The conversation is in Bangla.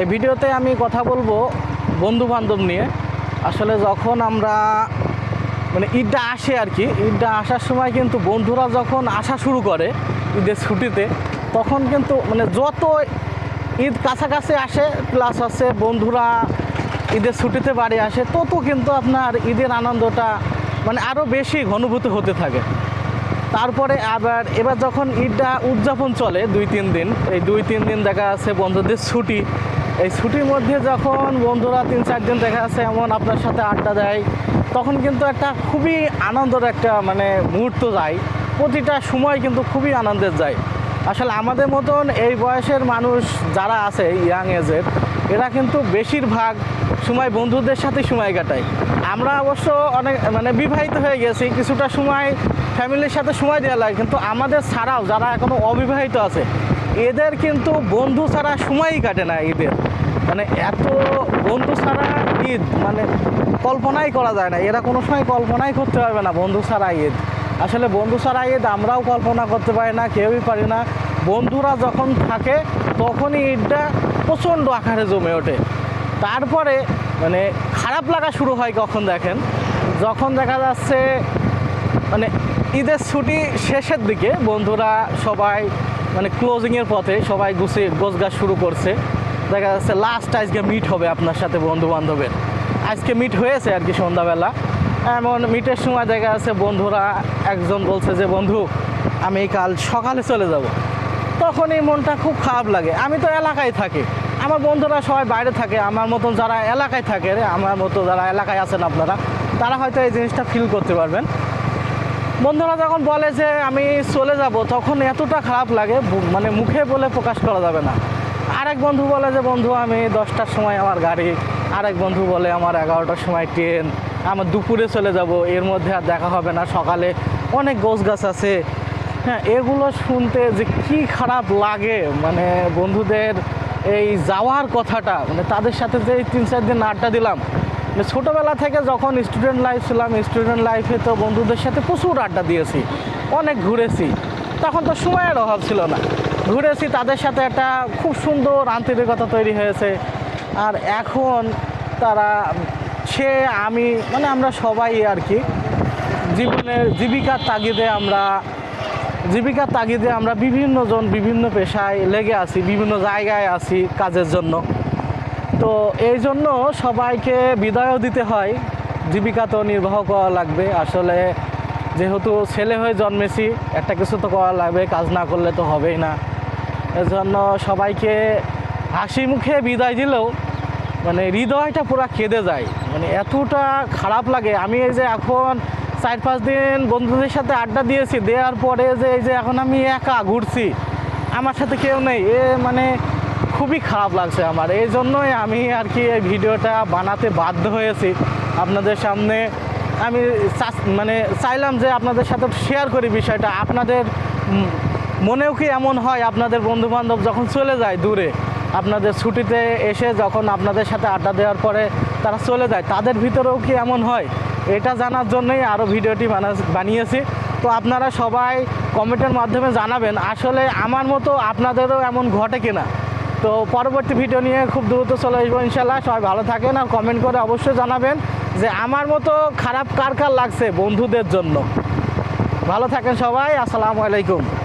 এই ভিডিওতে আমি কথা বলব বন্ধু বান্ধব নিয়ে। আসলে যখন আমরা মানে ঈদটা আসে আর কি, ঈদটা আসার সময় কিন্তু বন্ধুরা যখন আসা শুরু করে ঈদের ছুটিতে, তখন কিন্তু মানে যত ঈদ কাছাকাছি আসে প্লাস আছে বন্ধুরা ঈদের ছুটিতে বাড়ি আসে, তত কিন্তু আপনার ঈদের আনন্দটা মানে আরও বেশি ঘনীভূত হতে থাকে। তারপরে আবার এবার যখন ঈদটা উদযাপন চলে দুই, তিন দিন, এই দুই, তিন দিন দেখা যাচ্ছে বন্ধুদের ছুটি। এই ছুটির মধ্যে যখন বন্ধুরা তিন, চার দিন দেখা যাচ্ছে এমন আপনার সাথে আড্ডা দেয়, তখন কিন্তু একটা খুবই আনন্দের একটা মানে মুহূর্ত যায়। প্রতিটা সময় কিন্তু খুবই আনন্দের যায়। আসলে আমাদের মতন এই বয়সের মানুষ যারা আছে ইয়াং এজের এরা কিন্তু বেশিরভাগ সময় বন্ধুদের সাথে সময় কাটাই। আমরা অবশ্য অনেক মানে বিবাহিত হয়ে গেছি, কিছুটা সময় ফ্যামিলির সাথে সময় দেওয়া লাগে, কিন্তু আমাদের ছাড়াও যারা এখনও অবিবাহিত আছে, এদের কিন্তু বন্ধু ছাড়া সময়ই কাটে না ঈদের। মানে এত বন্ধু ছাড়া ঈদ মানে কল্পনাই করা যায় না। এরা কোনো সময় কল্পনাই করতে পারবে না বন্ধু ছাড়া ঈদ। আসলে বন্ধু ছাড়া ঈদ আমরাও কল্পনা করতে পারি না, কেউই পারি না। বন্ধুরা যখন থাকে, তখনই ঈদটা প্রচণ্ড আকারে জমে ওঠে। তারপরে মানে খারাপ লাগা শুরু হয় কখন দেখেন? যখন দেখা যাচ্ছে মানে ঈদের ছুটি শেষের দিকে বন্ধুরা সবাই মানে ক্লোজিংয়ের পথে সবাই গুছিয়ে গোছগাছ শুরু করছে। দেখা যাচ্ছে লাস্ট আজকে মিট হবে আপনার সাথে বন্ধু বান্ধবের আজকে মিট হয়েছে আর কি সন্ধ্যাবেলা। এমন মিটের সময় দেখা যাচ্ছে বন্ধুরা একজন বলছে যে, বন্ধু, আমি কাল সকালে চলে যাব। তখনই মনটা খুব খারাপ লাগে। আমি তো এলাকায় থাকি। আমার বন্ধুরা সবাই বাইরে থাকে। আমার মতন যারা এলাকায় থাকে আমার মতো যারা এলাকায় আছেন আপনারা, তারা হয়তো এই জিনিসটা ফিল করতে পারবেন। বন্ধুরা যখন বলে যে আমি চলে যাব, তখন এতটা খারাপ লাগে মানে মুখে বলে প্রকাশ করা যাবে না। আরেক বন্ধু বলে যে, বন্ধু, আমি দশটার সময় আমার গাড়ি। আরেক বন্ধু বলে, আমার এগারোটার সময় ট্রেন। আমার দুপুরে চলে যাব। এর মধ্যে আর দেখা হবে না। সকালে অনেক গোছ গাছ আছে। হ্যাঁ এগুলো শুনতে যে কি খারাপ লাগে মানে বন্ধুদের এই যাওয়ার কথাটা মানে তাদের সাথে যে তিন চার দিন আড্ডা দিলাম মানে ছোটোবেলা থেকে যখন স্টুডেন্ট লাইফ ছিলাম স্টুডেন্ট লাইফে তো বন্ধুদের সাথে প্রচুর আড্ডা দিয়েছি, অনেক ঘুরেছি, তখন তো সময়ের অভাব ছিল না। ঘুরেছি, তাদের সাথে একটা খুব সুন্দর আন্তরিকতা তৈরি হয়েছে, আর এখন তারা, সে, আমি মানে আমরা সবাই আর কি, জীবনের জীবিকার তাগিদে আমরা জীবিকার তাগিদে আমরা বিভিন্ন জন বিভিন্ন পেশায় লেগে আছি, বিভিন্ন জায়গায় আছি কাজের জন্য। তো এই জন্য সবাইকে বিদায়ও দিতে হয়। জীবিকা তো নির্বাহ করা লাগবে। আসলে যেহেতু ছেলে হয়ে জন্মেছি, একটা কিছু তো করা লাগবে, কাজ না করলে তো হবেই না। এজন্য সবাইকে হাসি মুখে বিদায় দিলেও মানে হৃদয়টা পুরো কেঁদে যায়। মানে এতটা খারাপ লাগে। আমি এই যে এখন চার পাঁচ দিন বন্ধুদের সাথে আড্ডা দিয়েছি, দেওয়ার পরে যে এই যে এখন আমি একা ঘুরছি, আমার সাথে কেউ নেই, এ মানে খুবই খারাপ লাগছে আমার। এই জন্যই আমি আর কি এই ভিডিওটা বানাতে বাধ্য হয়েছি আপনাদের সামনে। আমি মানে চাইলাম যে আপনাদের সাথে শেয়ার করি বিষয়টা। আপনাদের মনেও কি এমন হয়, আপনাদের বন্ধু বান্ধব যখন চলে যায় দূরে, আপনাদের ছুটিতে এসে যখন আপনাদের সাথে আড্ডা দেওয়ার পরে তারা চলে যায়, তাদের ভিতরেও কি এমন হয়? এটা জানার জন্যই আরও ভিডিওটি বানা- বানিয়েছি। তো আপনারা সবাই কমেন্টের মাধ্যমে জানাবেন, আসলে আমার মতো আপনাদেরও এমন ঘটে কিনা? তো পরবর্তী ভিডিও নিয়ে খুব দ্রুত চলে আসব ইনশাল্লাহ সবাই ভালো থাকেন আর কমেন্ট করে অবশ্যই জানাবেন যে আমার মতো খারাপ কার কার লাগছে বন্ধুদের জন্য। ভালো থাকেন সবাই, আসসালামু আলাইকুম।